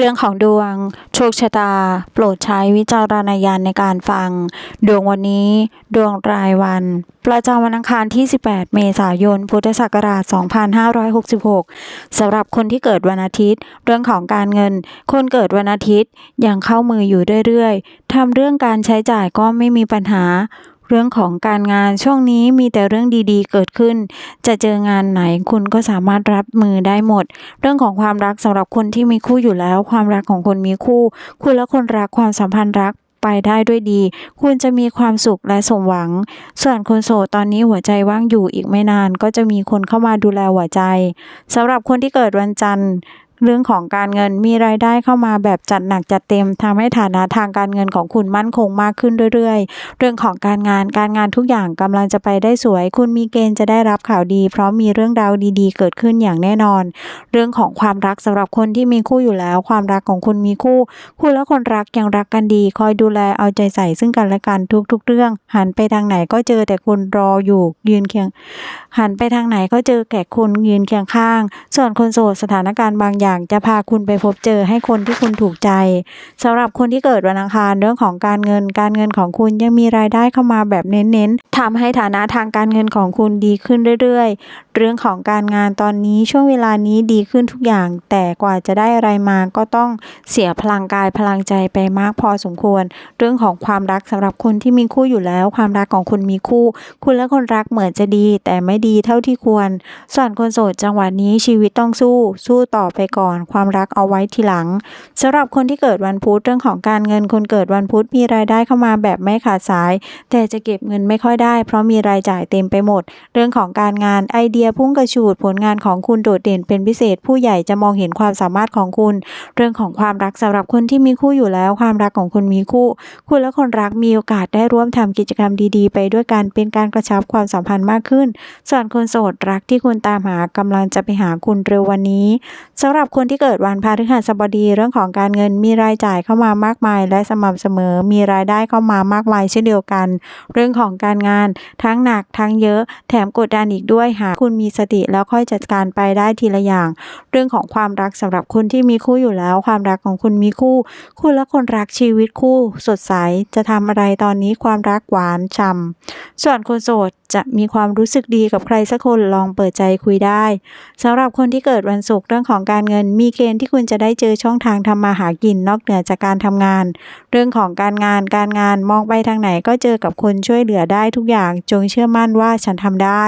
เรื่องของดวง โชคชะตา โปรดใช้วิจารณญาณในการฟัง ดวงวันนี้ ดวงรายวัน ประจำวันอังคารที่ 18 เมษายน พุทธศักราช 2566 สำหรับคนที่เกิดวันอาทิตย์ เรื่องของการเงิน คนเกิดวันอาทิตย์ยังเข้ามืออยู่เรื่อยๆทำเรื่องการใช้จ่ายก็ไม่มีปัญหา เรื่องของการงานช่วงนี้มีแต่เรื่องดีๆ เกิดขึ้น จะเจองานไหนคุณก็สามารถรับมือได้หมด เรื่องของความรักสำหรับคนที่มีคู่อยู่แล้ว ความรักของคนมีคู่ คุณและคนรักความสัมพันธ์รักไปได้ด้วยดี คุณจะมีความสุขและสมหวัง ส่วนคนโสดตอนนี้หัวใจว่างอยู่อีกไม่นาน ก็จะมีคนเข้ามาดูแลหัวใจสำหรับคนที่เกิดวันจันทร์ เรื่องของการเงินมีรายได้เข้ามาแบบจัดหนักจัดเต็มทำให้ฐานะทางการเงินของคุณมั่นคงมากขึ้นเรื่อยๆ เรื่องของการงานการงานทุกอย่างกำลังจะไปได้สวย คุณมีเกณฑ์จะได้รับข่าวดี เพราะมีเรื่องราวดีๆ เกิดขึ้นอย่างแน่นอน เรื่องของความรักสำหรับคนที่มีคู่อยู่แล้ว ความรักของคุณมีคู่ คุณและคนรักยังรักกันดี คอยดูแลเอาใจใส่ซึ่งกันและกันทุกๆ เรื่อง หันไปทางไหนก็เจอแต่คนรออยู่ยืนเคียง หันไปทางไหนก็เจอแก่คนยืนเคียงข้าง ส่วนคนโสดสถานการณ์บางอย่างจะพาคุณไปพบเจอให้คนที่คุณถูกใจสำหรับคนที่เกิดวันอังคารเรื่องของการเงิน การเงินของคุณยังมีรายได้เข้ามาแบบเน้นๆทำให้ฐานะทางการเงินของคุณดีขึ้นเรื่อย เรื่องของการงานตอนนี้ช่วงเวลานี้ดีขึ้นทุกอย่าง แต่กว่าจะได้อะไรมาก็ต้องเสียพลังกายพลังใจไปมากพอสมควร เรื่องของความรักสำหรับคนที่มีคู่อยู่แล้ว ความรักของคุณมีคู่ คุณและคนรักเหมือนจะดี แต่ไม่ดีเท่าที่ควร ส่วนคนโสดจังหวะนี้ชีวิตต้องสู้ สู้ต่อไปก่อน ความรักเอาไว้ทีหลังสำหรับคนที่เกิดวันพุธเรื่องของการเงินคนเกิดวันพุธมีรายได้เข้ามาแบบไม่ขาดสาย แต่จะเก็บเงินไม่ค่อยได้ เพราะมีรายจ่ายเต็มไปหมด เรื่องของการงานไอเดียพุ่งกระฉูดผลงานของคุณโดดเด่นเป็นพิเศษ ผู้ใหญ่จะมองเห็นความสามารถของคุณ เรื่องของความรักสำหรับคนที่มีคู่อยู่แล้ว ความรักของคุณมีคู่ คุณและคนรักมีโอกาสได้ร่วมทำกิจกรรมดีๆ ไปด้วยกันเป็นการกระชับความสัมพันธ์มากขึ้น ส่วนคนโสดรักที่คุณตามหากำลังจะไปหาคุณเร็ววันนี้สำหรับคนที่เกิดวันพฤหัสบดีเรื่องของการเงินมีรายจ่ายเข้ามามากมาย และสม่ำเสมอมีรายได้เข้ามามากมายเช่นเดียวกัน เรื่องของการงานทั้งหนักทั้งเยอะ แถมกดดันอีกด้วยหากคุณมีสติแล้วค่อยจัดการไปได้ทีละอย่าง เรื่องของความรักสำหรับคนที่มีคู่อยู่แล้ว ความรักของคุณมีคู่ คุณและคนรักชีวิตคู่ สดใสจะทำอะไรตอนนี้ความรักหวานฉ่ำส่วนคนโสดจะมีความรู้สึกดีกับใครสักคนลองเปิดใจคุยได้สำหรับคนที่เกิดวันศุกร์เรื่องของการเงิน มีเกณฑ์ที่คุณจะได้เจอช่องทางทำมาหากินนอกเหนือจากการทำงาน เรื่องของการงานการงานมองไปทางไหนก็เจอกับคนช่วยเหลือได้ทุกอย่างจงเชื่อมั่นว่าฉันทำได้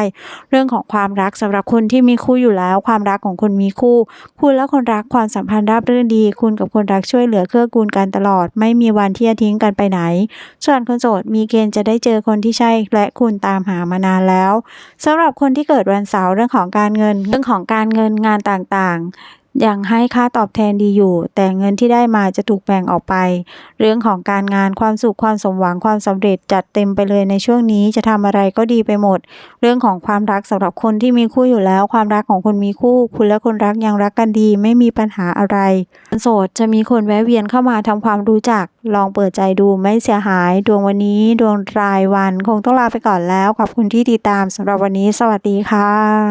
เรื่องของความรักสำหรับคนที่มีคู่อยู่แล้ว ความรักของคนมีคู่ คุณและคนรักความสัมพันธ์ราบรื่นดี คุณกับคนรักช่วยเหลือเกื้อกูลกันตลอด ไม่มีวันที่จะทิ้งกันไปไหน ส่วนคนโสดมีเกณฑ์จะได้เจอคนที่ใช่ และคุณตามหามานานแล้วสำหรับคนที่เกิดวันเสาร์เรื่องของการเงิน เรื่องของการเงินงานต่างๆ ยังให้ค่าตอบแทนดีอยู่ แต่เงินที่ได้มาจะถูกแบ่งออกไป เรื่องของการงานความสุขความสมหวังความสำเร็จจัดเต็มไปเลยในช่วงนี้จะทำอะไรก็ดีไปหมด เรื่องของความรักสำหรับคนที่มีคู่อยู่แล้ว ความรักของคนมีคู่ คุณและคนรักยังรักกันดี ไม่มีปัญหาอะไรคนโสดจะมีคนแวะเวียนเข้ามาทำความรู้จัก ลองเปิดใจดูไม่เสียหาย ดวงวันนี้ดวงรายวันคงต้องลาไปก่อนแล้วขอบคุณที่ติดตามสำหรับวันนี้ สวัสดีค่ะ